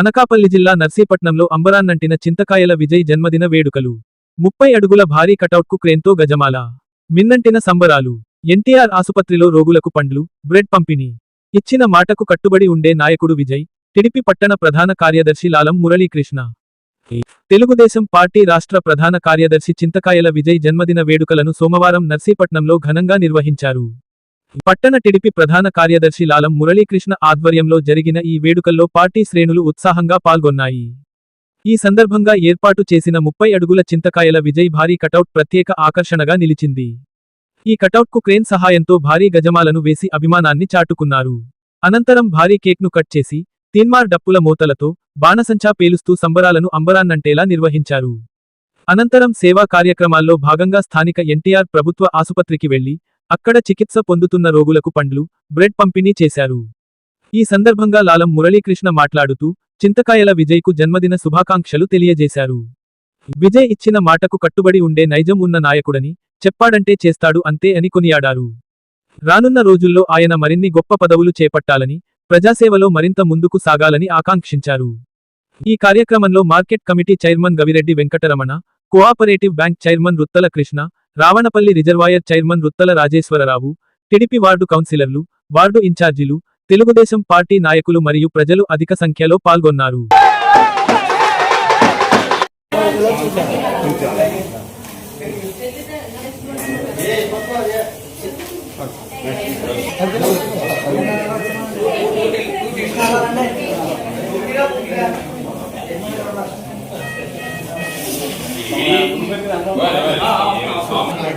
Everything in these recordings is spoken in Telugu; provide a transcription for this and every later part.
అనకాపల్లి జిల్లా నర్సీపట్నంలో అంబరాన్నంటిన చింతకాయల విజయ్ జన్మదిన వేడుకలు. ముప్పై అడుగుల భారీ కటౌట్కు క్రేన్తో గజమాల. మిన్నంటిన సంబరాలు. ఎన్టీఆర్ ఆసుపత్రిలో రోగులకు పండ్లు బ్రెడ్ పంపిణీ. ఇచ్చిన మాటకు కట్టుబడి ఉండే నాయకుడు విజయ్ టిడిపి పట్టణ ప్రధాన కార్యదర్శి లాలం మురళీకృష్ణ. తెలుగుదేశం పార్టీ రాష్ట్ర ప్రధాన కార్యదర్శి చింతకాయల విజయ్ జన్మదిన వేడుకలను సోమవారం నర్సీపట్నంలో ఘనంగా నిర్వహించారు. పట్టణ టిడిపి ప్రధాన కార్యదర్శి లాలం మురళీకృష్ణ ఆధ్వర్యంలో జరిగిన ఈ వేడుకల్లో పార్టీ శ్రేణులు ఉత్సాహంగా పాల్గొన్నాయి. ఈ సందర్భంగా ఏర్పాటు చేసిన ముప్పై అడుగుల చింతకాయల విజయ్ భారీ కటౌట్ ప్రత్యేక ఆకర్షణగా నిలిచింది. ఈ కటౌట్కు క్రేన్ సహాయంతో భారీ గజమాలను వేసి అభిమానాన్ని చాటుకున్నారు. అనంతరం భారీ కేక్ను కట్ చేసి తీన్మార్ డప్పుల మోతలతో బాణసంచా పేలుస్తూ సంబరాలను అంబరాన్నంటేలా నిర్వహించారు. అనంతరం సేవా కార్యక్రమాల్లో భాగంగా స్థానిక ఎన్టీఆర్ ప్రభుత్వ ఆసుపత్రికి వెళ్ళి అక్కడ చికిత్స పొందుతున్న రోగులకు పండ్లు బ్రెడ్ పంపిణీ చేశారు. ఈ సందర్భంగా లాలం మురళీకృష్ణ మాట్లాడుతూ చింతకాయల విజయ్కు జన్మదిన శుభాకాంక్షలు తెలియజేశారు. విజయ్ ఇచ్చిన మాటకు కట్టుబడి ఉండే నైజం ఉన్న నాయకుడని చెప్పాడంటే చేస్తాడు అంతే అని కొనియాడారు. రానున్న రోజుల్లో ఆయన మరిన్ని గొప్ప పదవులు చేపట్టాలని ప్రజాసేవలో మరింత ముందుకు సాగాలని ఆకాంక్షించారు. ఈ కార్యక్రమంలో market committee chairman Gavireddy Venkataramana cooperative bank chairman Ruttala Krishna Ravanapalli reservoir chairman Ruttala Rajeswararao TDP ward కౌన్సిలర్లు వార్డు ఇన్ఛార్జీలు తెలుగుదేశం పార్టీ నాయకులు మరియు ప్రజలు అధిక సంఖ్యలో పాల్గొన్నారు. है।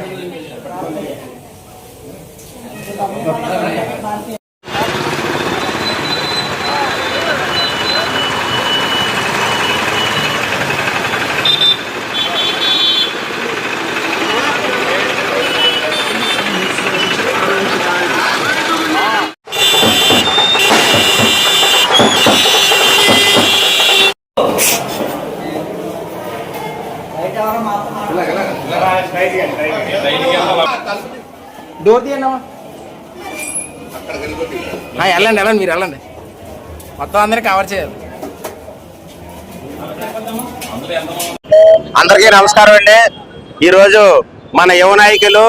డోర్ తీయండి వెళ్ళండి వెళ్ళండి మీరు వెళ్ళండి. మొత్తం అందరినీ కవర్ చేయాలి. అందరికీ నమస్కారం అండి. ఈరోజు మన యువ నాయకులు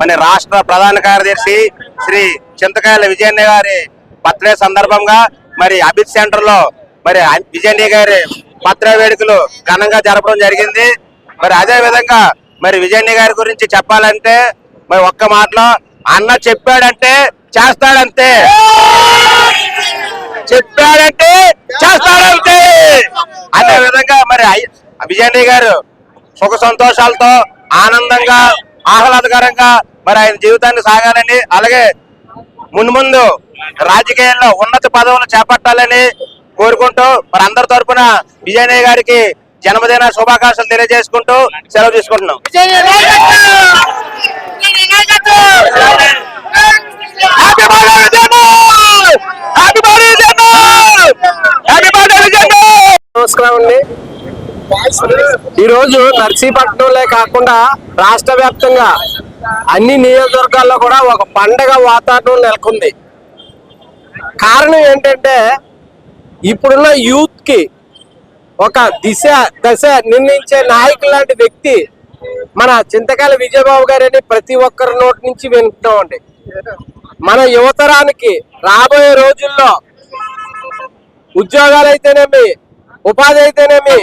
మన రాష్ట్ర ప్రధాన కార్యదర్శి శ్రీ చింతకాయల విజయన్న గారి బర్త్డే సందర్భంగా మరి అభిత్ సెంటర్లో మరి విజయన్న గారి బర్త్డే వేడుకలు ఘనంగా జరపడం జరిగింది. మరి అదే విధంగా మరి విజయన్న గారి గురించి చెప్పాలంటే మరి ఒక్క మాటలో అన్న చెప్పాడంటే చేస్తాడంతే. చెప్పాడంటే చేస్తాడంతే. అదే విధంగా మరి అయ్య- విజయనయ్య గారు సుఖ సంతోషాలతో ఆనందంగా ఆహ్లాదకరంగా మరి ఆయన జీవితాన్ని సాగాలని అలాగే ముందు ముందు రాజకీయాల్లో ఉన్నత పదవులు చేపట్టాలని కోరుకుంటూ మరి అందరి తరపున విజయనయ్య గారికి జన్మదిన శుభాకాంక్షలు తెలియజేసుకుంటూ సెలవు తీసుకుంటున్నాం. నమస్కారం అండి. ఈరోజు నర్సీపట్నంలో కాకుండా రాష్ట్ర వ్యాప్తంగా అన్ని నియోజకవర్గాల్లో కూడా ఒక పండగ వాతావరణం నెలకొంది. కారణం ఏంటంటే ఇప్పుడున్న యూత్కి ఒక దిశ దశ నిర్ణయించే నాయకులు లాంటి వ్యక్తి మన చింతకాయల విజయబాబు గారని ప్రతి ఒక్కరి నోటి నుంచి వింటున్నామండి. మన యువతరానికి రాబోయే రోజుల్లో ఉద్యోగాలు అయితేనేమి ఉపాధి అయితేనేమి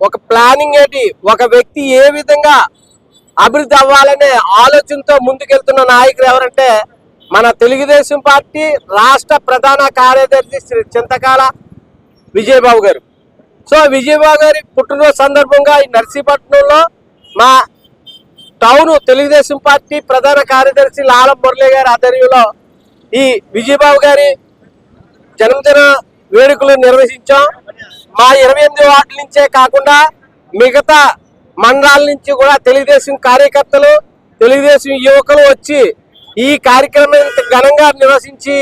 ఒక ప్లానింగ్ ఏంటి ఒక వ్యక్తి ఏ విధంగా అభివృద్ధి అవ్వాలనే ఆలోచనతో ముందుకెళ్తున్న నాయకులు ఎవరంటే మన తెలుగుదేశం పార్టీ రాష్ట్ర ప్రధాన కార్యదర్శి శ్రీ చింతకాల విజయబాబు గారు. సో విజయబాబు గారి పుట్టినరోజు సందర్భంగా ఈ నర్సీపట్నంలో మా టౌన్ తెలుగుదేశం పార్టీ ప్రధాన కార్యదర్శి లాలం మురళి గారి ఆధ్వర్యంలో ఈ విజయబాబు గారి జన్మదిన వేడుకలు నిర్వహించాం. మా ఇరవై ఎనిమిది వార్డుల నుంచే కాకుండా మిగతా మండలాల నుంచి కూడా తెలుగుదేశం కార్యకర్తలు తెలుగుదేశం యువకులు వచ్చి ఈ కార్యక్రమం ఘనంగా నిర్వహించి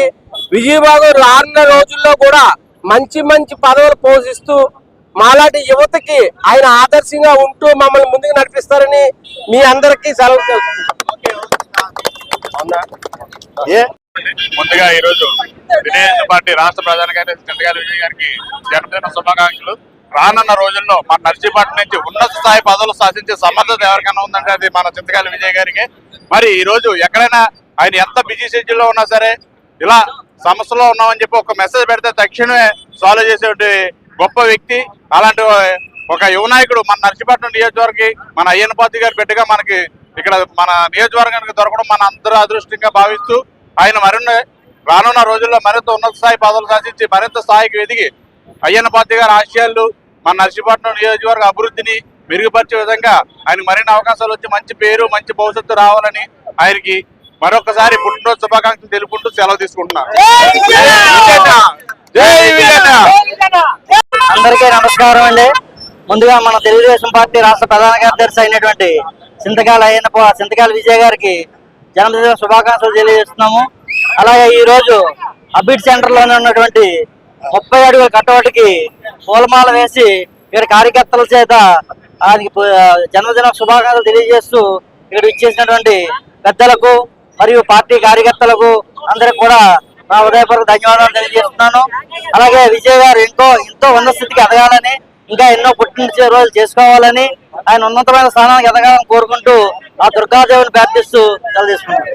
విజయబాబు రానున్న రోజుల్లో కూడా మంచి మంచి పదవులు పోషిస్తూ మాలాంటి యువతకి ఆయన ఆదర్శంగా ఉంటూ మమ్మల్ని ముందుకు నడిపిస్తారని మీ అందరికీ సెలవు ముందుగా ఈ రోజు తెలుగుదేశం పార్టీ రాష్ట్ర ప్రధాన కార్యదర్శి చంద్రగారి విజయ్ గారికి జన్మదిన శుభాకాంక్షలు. రానున్న రోజుల్లో మన నర్సీపట్నం నుంచి ఉన్నత స్థాయి పదవులు సాధించే సమర్థత ఎవరికైనా ఉందంటే అది మన చింతకాయల విజయ్ గారికి. మరి ఈ రోజు ఎక్కడైనా ఆయన ఎంత బిజీ షెడ్యూల్లో ఉన్నా సరే ఇలా సమస్యలో ఉన్నామని చెప్పి ఒక మెసేజ్ పెడితే తక్షణమే సాల్వ్ చేసే గొప్ప వ్యక్తి. అలాంటి ఒక యువ నాయకుడు మన నర్సీపట్నం నియోజకవర్గం మన అయ్యన్నపాతి గారి బిడ్డగా మనకి ఇక్కడ మన నియోజకవర్గానికి దొరకడం మన అందరూ అదృష్టంగా భావిస్తూ ఆయన మరిన్ని రానున్న రోజుల్లో మరింత ఉన్నత స్థాయి పదవులు సాధించి మరింత స్థాయికి ఎదిగి అయ్యన్నపాతి గారి ఆశయాలు మన నర్సీపట్నం నియోజకవర్గ అభివృద్ధిని మెరుగుపరిచే విధంగా ఆయన మరిన్ని అవకాశాలు వచ్చి మంచి పేరు మంచి భవిష్యత్తు రావాలని ఆయనకి మరొకసారి పుట్టినరోజు శుభాకాంక్షలు తెలుపుకుంటూ సెలవు తీసుకుంటున్నా. జై విజయన్న! అందరికీ నమస్కారం అండి. ముందుగా మన తెలుగుదేశం పార్టీ రాష్ట్ర ప్రధాన కార్యదర్శి అయినటువంటి సింతకాల అయిన సింతకాల విజయ్ గారికి జన్మదిన శుభాకాంక్షలు తెలియజేస్తున్నాము. అలాగే ఈ రోజు అబిడ్ ఉన్నటువంటి ముప్పై అడుగుల కట్టవటికి పూలమాల వేసి ఇక్కడ కార్యకర్తల చేత ఆయనకి జన్మదిన శుభాకాంక్షలు తెలియజేస్తూ ఇక్కడ ఇచ్చేసినటువంటి పెద్దలకు మరియు పార్టీ కార్యకర్తలకు అందరికి కూడా నా హృదయపూర్వక ధన్యవాదాలు తెలియజేస్తున్నాను. అలాగే విజయ్ గారు ఇంకో ఎంతో ఉన్నత స్థితికి ఎదగాలని ఇంకా ఎన్నో పుట్టిన రోజులు చేసుకోవాలని ఆయన ఉన్నతమైన స్థానానికి ఎదగాలని కోరుకుంటూ ఆ దుర్గాదేవిని ప్రార్థిస్తూ తెలియజేసుకున్నాను